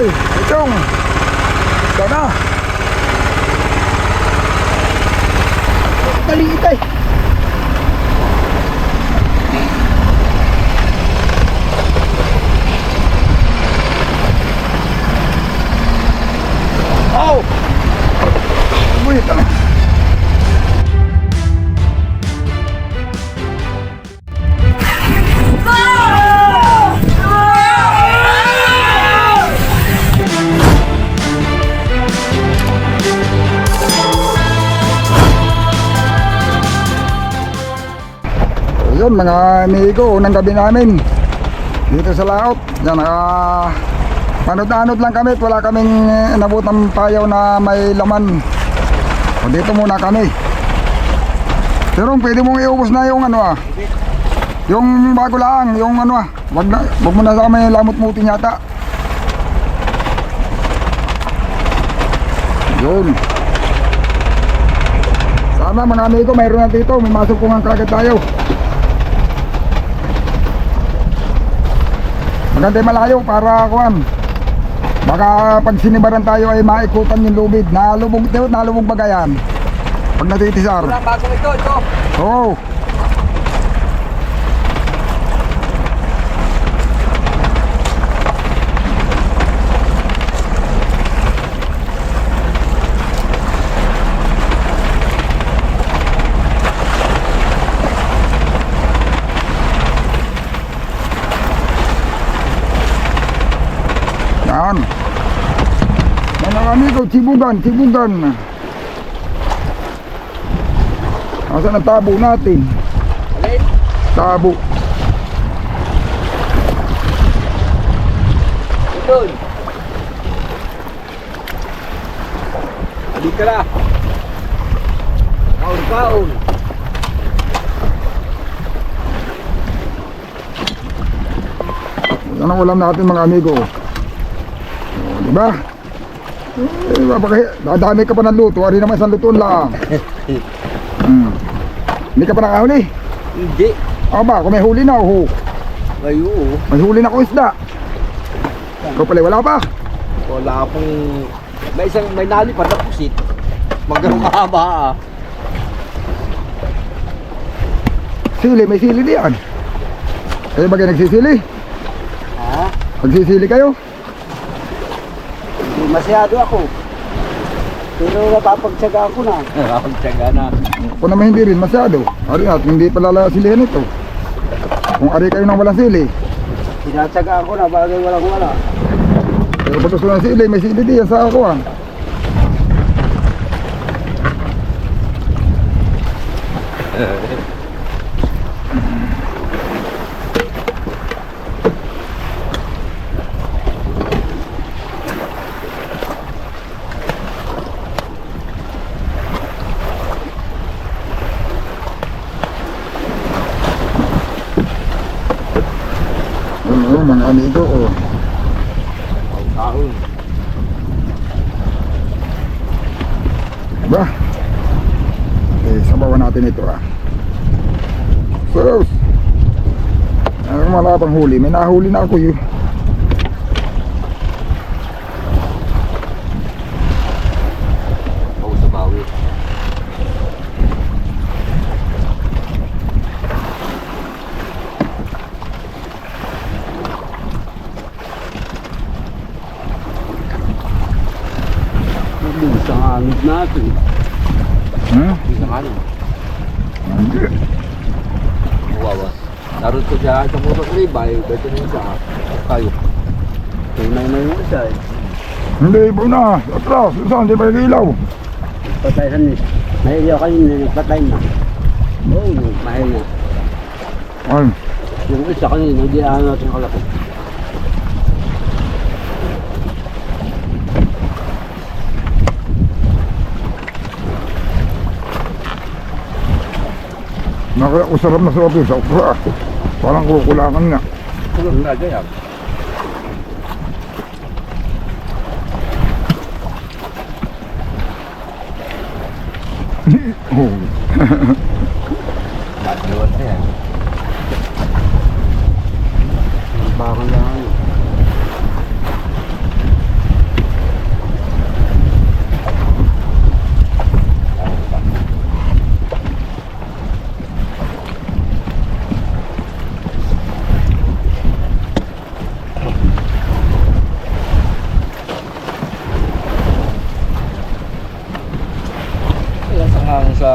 Ay, itong. Ito na. Maliit ay. Mga amigo, unang gabi namin dito sa laot. Yan, naka panod-anod lang kami at wala kaming eh, nabot ng payaw na may laman. O dito muna kami. Pero pwede mong iubos na yung ano ah. Yung bago lang, yung ano ah. Wag, na, wag mo na sa may lamot mutin yata. Yun. Sana mga amigo, mayroon na dito. May masukungan kagad tayo. Maganda malayo para kuan. Baka pag sinibaran tayo ay maikutan yung lubid. Nalubog, nalubog ba yan? Pag natitisar. Walang bago ito, ito. Oo. Yan. Mga amigo, sibugan, sibugan. Asan ang tabo natin? Alin? Tabo. Ito. Halika ka na. Kaon-kaon. Yan ang ulam natin mga amigo. O, di ba? Eh, babaka- dadami ka pa ng luto. Ari naman isang lutuan lang. Hmm. Hindi ka pa nakahuli. Hindi. Aba, kung may huli na, oh. Ayo. May huli na ko isda. Ikaw pala, wala pa. Wala pong... May isang may nalipad na pusit. Magano'ng mahaba ah. Sili, may sili diyan. Kayo ba kayo nagsisili? Ha? Magsisili kayo? Masyado ako. Pero napapagtsaga ako na. Napapagtsaga na. Kung naman hindi rin masyado. Ari at hindi pala silihan ito. Kung ari kayo nang walang sili. Tinatsaga ako na bagay walang wala. Pero pag gusto ng sili, may sili diyan sa ako ah. Ano, mga amigo, oh. Kaon. Ba? Eh, sabawan natin ito ah. Sus! Ang wala pang huli. May nahuli na ako yun. Anod natin. Hmm? Isang anod. Hindi. Wawas. Naroon ko siya sa motor ribay. Dito na siya. Kayo. Tunay na yun siya eh. Hindi po na. Atras. Saan? Di pa ilaw. Patay sa nis. Mahiyaw kayo na nagpatay na. Oo, oh, mahiyaw. Ay. Yung isa kanina, hindi ano natin kalaki. Nakaya ko sarap na sarap yun sa okra. Parang kukulangan nga. Tulog na dyan. Oh. Dadluan na yan. Bakal lang ang sa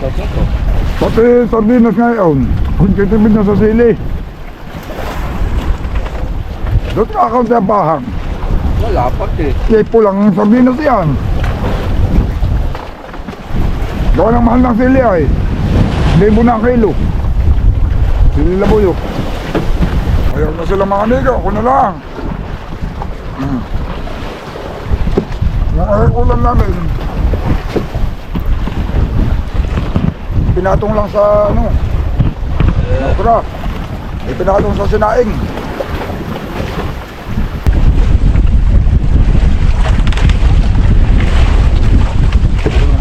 pagkakuto. Pati sardinas ngayon, kung kitimid na sa sili. Doon ka akong bahang. Wala pati. Kaya pulang sardinas yan. Gawa ng mahal ng sili ay. Libo na ang kilo. Sili labuyok. Ayaw na sila mga amigo, ako na lang. Hmm. Ang ulam namin, Pinatong lang sa ano. Okra. May pinatong sa sinaing.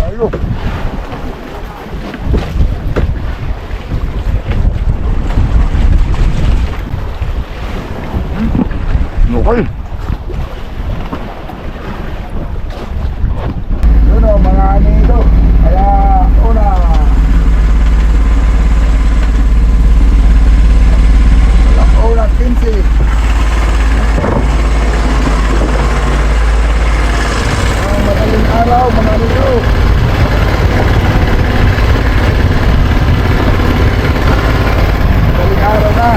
Tayo. Okay. Yun o, mga ano ito. Kaya, una. Una, 15. Ang madaling araw, mga amigo. Madaling araw na.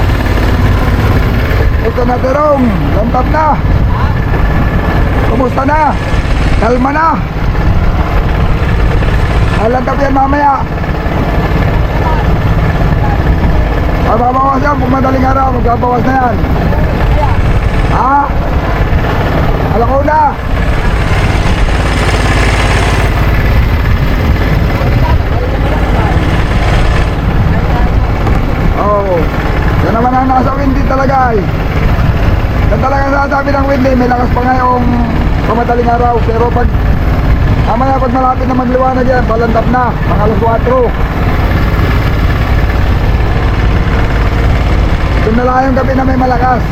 Ito na terong, lantap na. Kumusta na? Kalma na. Alantap yan mamaya. Mababawas yan kung madaling araw, magbabawas na yan. Ha? Alam na. Oh, yan naman ang nasa windy talaga eh. Yan talaga sasabi ng windy, may lakas pa ngayong kamadaling araw. Pero pag mamaya pag malapit na magliwanag yan, balandap na, mga alas 4. Doon gabi na may malakas.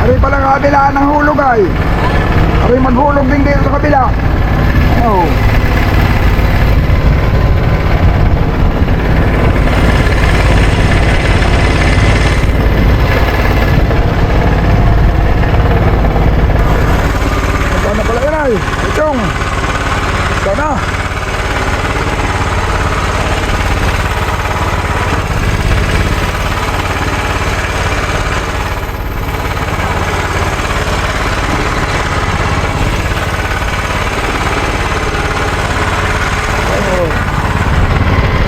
Ari pala kabilaan ng hulog ay. Ari maghulog din dito sa kabila. Oh. Sana pala yan ay. Itong. Sana.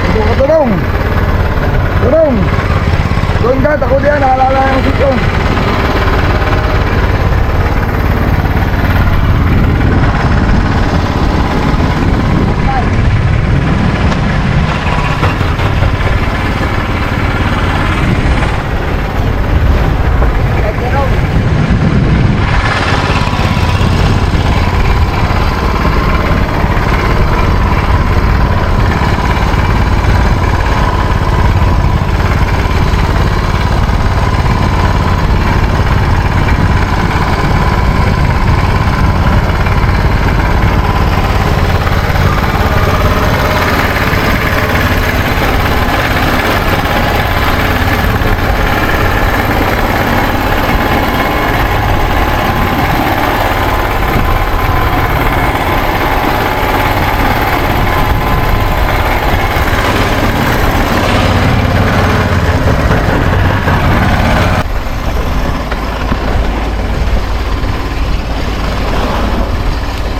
Ito ka tulong. Tulong. Doon ka, tako diyan, naalala yung sityo.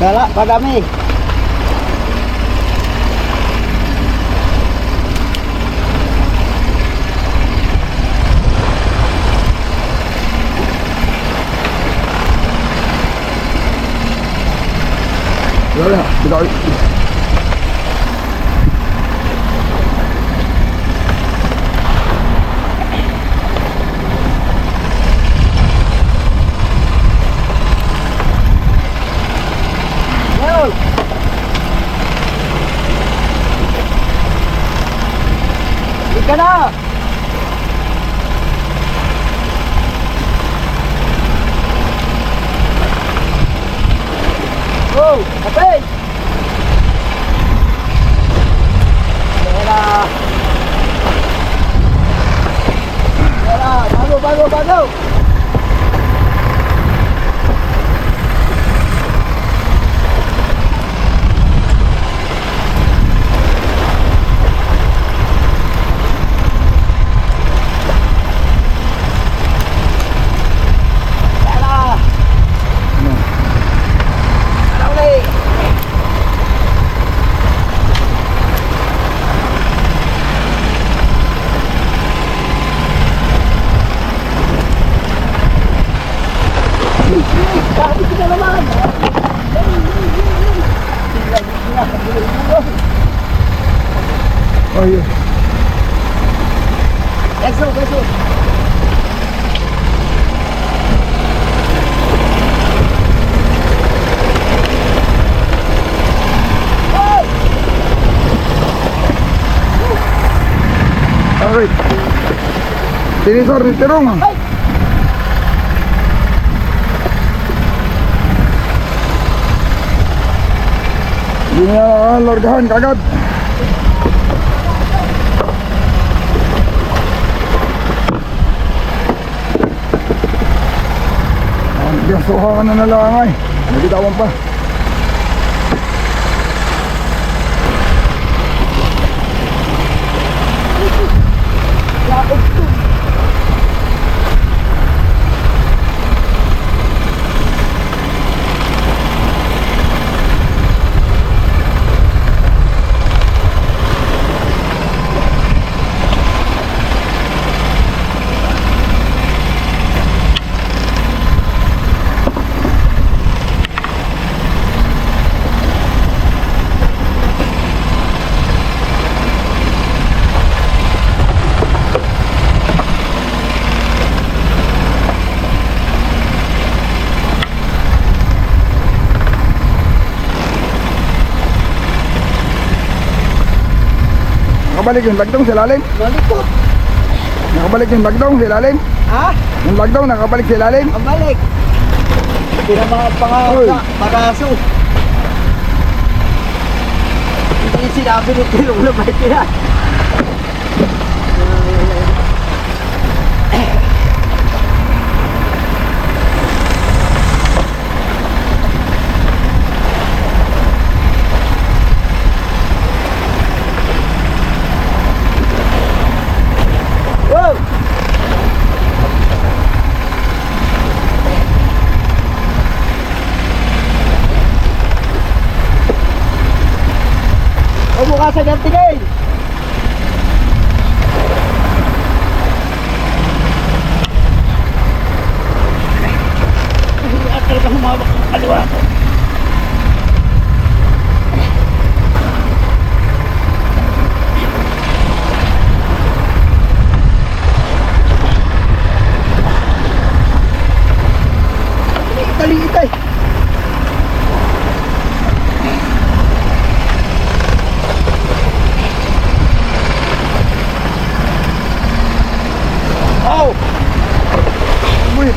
Dala, padami. Wala, bitaw. Meron. Ika na. Oh, kapay. Ayan na. bago, bago. Tara. Tara ulit. Sabi ko na naman. Ayun. Let's go, let's go. Okay. Tinisor ni Tirong. Hindi niya largahan kagad. Ang gasuhan na lang ay. Nagitawan pa. Nakabalik yung lagdong sa ilalim. Malikot. Nakabalik yung lagdong sa ilalim. Ha? Yung lagdong nakabalik sa ilalim. Ang balik. Pinamahal pa nga Oy. sa paraso. Hindi sinabi ni Tilong na may tira. Huwag mo ka sa gantigay! At talaga humawak ng kaliwa. Itali, itay! Oh! Wait.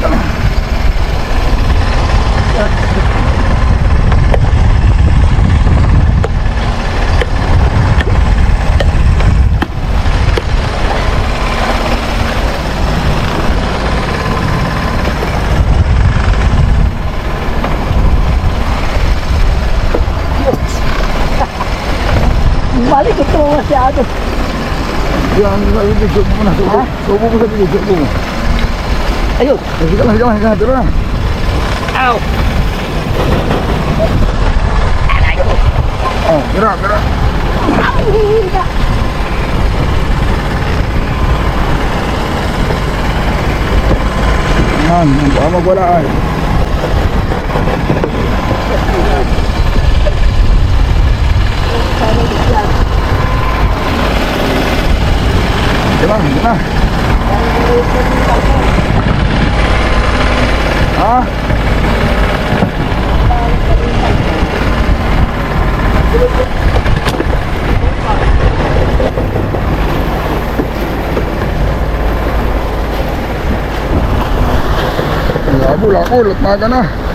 Balik ito masyado. Yan, sa ibig, subo mo na. Subo, subo mo sa subo mo. Ayun! Sige lang, sige lang, sige lang, tira na. Ow! Oh, tira, tira. Yan, ang baka magwala ay. Sige lang, sige na. Ha? Labol ako, latmaga na.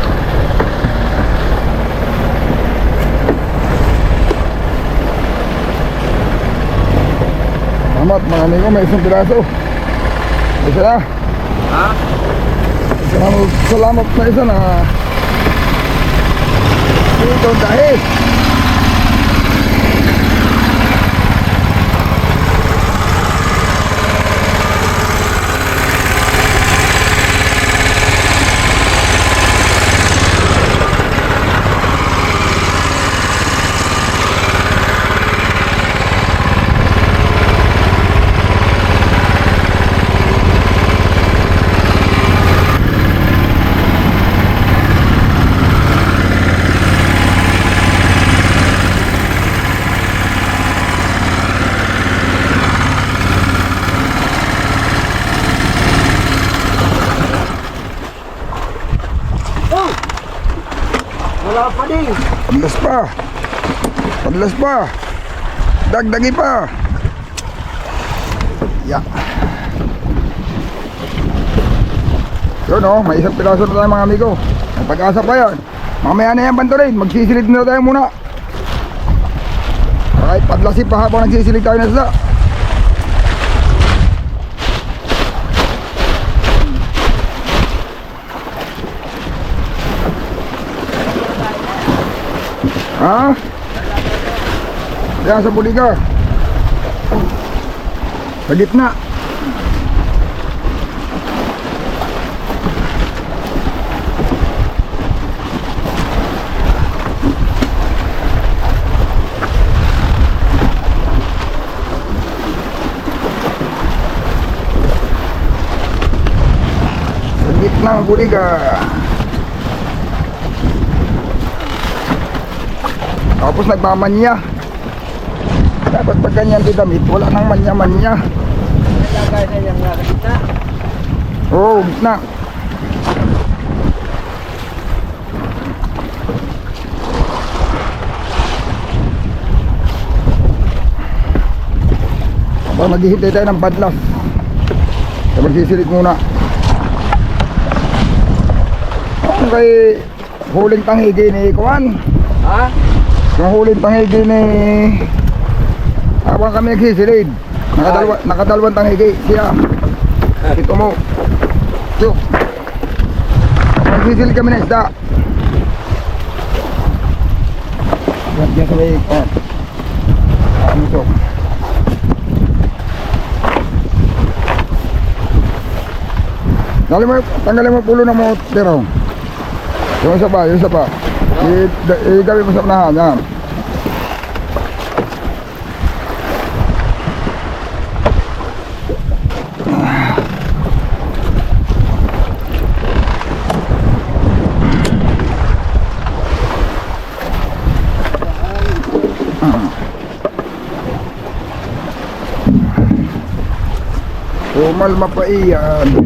Salamat mga amigo, may isang piraso. Isa na. Ha? Salamat, salamat na isa na dito dahil pa. Padlas pa. Dagdagi pa. Ya. Yun oh, may isang piraso na tayo mga amigo. May pag-asa pa yan. Mamaya na yan rin. Magsisilid na tayo muna. Kahit padlasin pa habang nagsisilid tayo na sila. Ha? Yan sa buliga. Sa gitna. Sa gitna ng Tapos nagmamanya. Dapat pag ganyan di damit, wala nang manya-manya. Oh, gitna. Aba, maghihintay tayo ng badlas. Kaya magsisilip muna. Ang kay huling tanghigi ni Kuan. Ha? Yung huling tanghigi ni habang kami nagsisilid. Nakadalwa, nakadalawang tanghigi siya. Ito mo. Yo. Nagsisilid kami ng isda. Yan, yan sa may, oh. Ano to? Tanggalin mo, tanggalin mo pulo ng mo, pero. Yung isa pa, yung isa pa. ما شغلها نعم وما المطعية هذه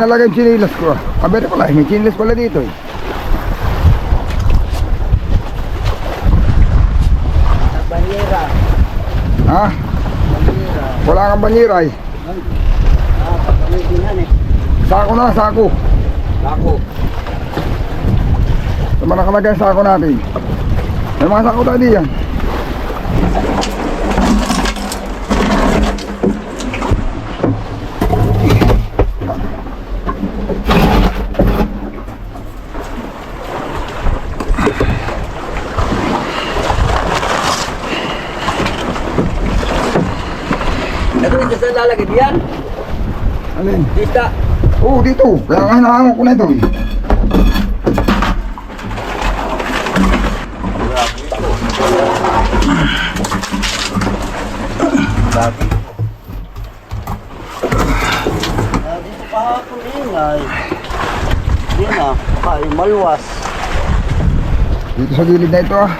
nalagay yung chinilas ko? Abere pala, may chinilas pala dito eh. Banyera. Ha? Banyera. Wala kang baniray. Ah, pagkamiginan eh. Sako na, sako. Ako. Sa mga nakalagay ang sako natin. May mga sako tayo diyan. Ito ito diyan. Alin? Dita. Oo, dito. Kaya nga hinahango ko na ito eh. Ah, dito kahapon din ay. Yan ah, kay malwas. Dito sa gilid na ito ah.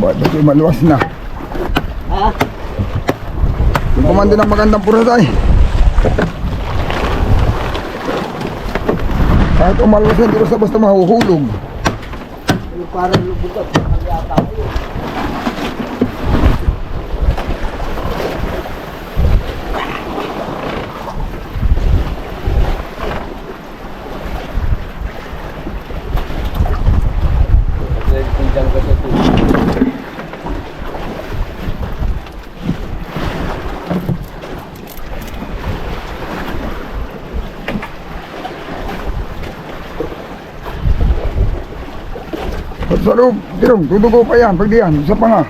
Ba't ito maluwas na? Ha? Yung kumando ng magandang purasay. Kahit umalas yan, di basta basta mahuhulog. Yung parang lubugat. Ang yata ko yun. Sa loob. Tirong, dudugo pa yan. Pag diyan, isa pa nga.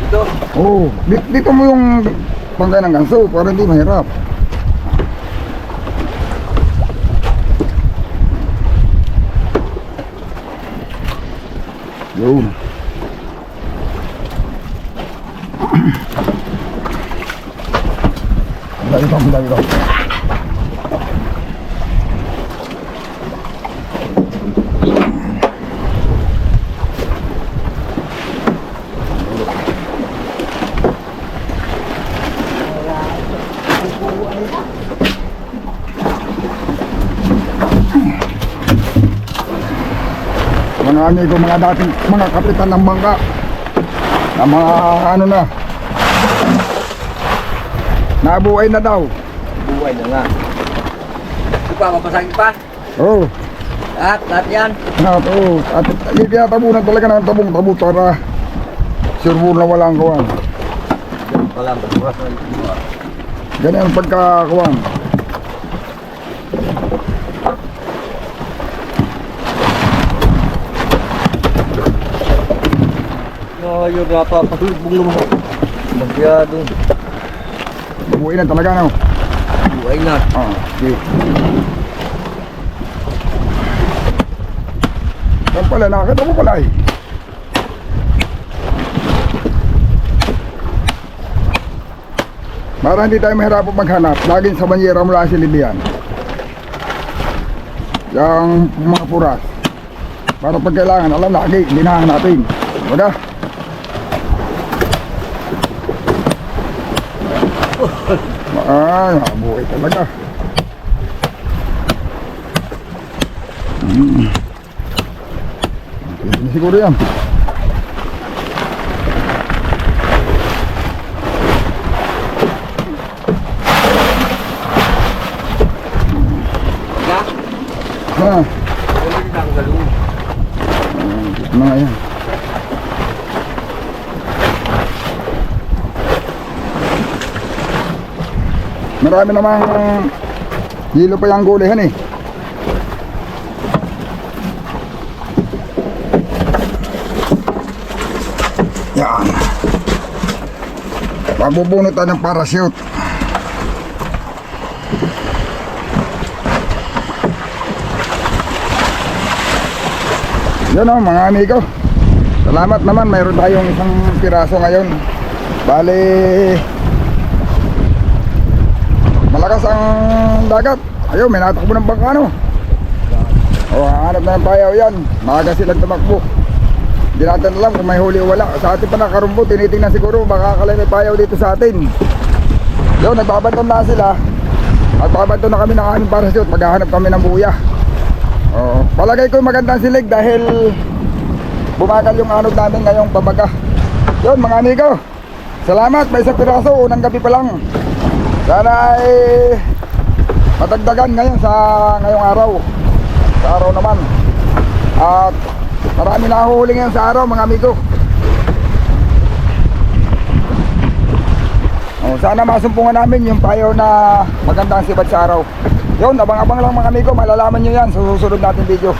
Dito. Oo, di- dito mo yung pangkay ng ganso para hindi mahirap. Yun. Dali ito, dali ito. Mga amigo, mga dating mga kapitan ng bangka. Na mga ano na. Nabuhay na daw. Buhay na nga. Ito pa, mapasagin pa. Oo. Oh, Lahat, lahat yan. na to. At tinatabunan talaga ng tabong-tabo para sure na walang kawan. Wala, na ito. Ganyan ang pagkakawan. Ngayon, napapatulbong naman. Masyado. Nabuhay na talaga no. Buhay na. Ah, okay. Yan pala, nakakita mo pala eh. Para hindi tayo mahirapan maghanap, laging sa banyera mula si Lilian. Yung mga puras. Para pag kailangan, alam lagi, linahan natin. Wala? Ay, mabuhay talaga. Hmm. Na siguro yan. Ha, ang galong. ito na yan. Marami namang hilo pa yung gulihan eh. Yan. Magbubunot tayo ng parachute. Yan o mga amigo. Salamat naman mayroon tayong isang piraso ngayon. Bali malakas ang dagat. Ayun, may natakbo ng bangka no. O, hanap na ng payaw yan. Maaga silang tumakbo. Hindi natin alam kung may huli o wala. Sa atin pa nakarumbo, tinitingnan siguro baka akala may payaw dito sa atin. Yun, nagbabanton na sila. Magbabanton na kami ng aming parachute. Maghahanap kami ng buya. Oo. Palagay ko magandang silig dahil bumagal yung anod namin ngayong babaga. Yun mga amigo. Salamat, may isang piraso, unang gabi pa lang. Sana ay matagdagan ngayon sa ngayong araw. Sa araw naman. At marami na huli ngayon sa araw mga amigo. Oh, sana masumpungan namin yung payo na magandang sibat sa araw. Yun, abang-abang lang mga amigo, malalaman nyo yan sa susunod natin video.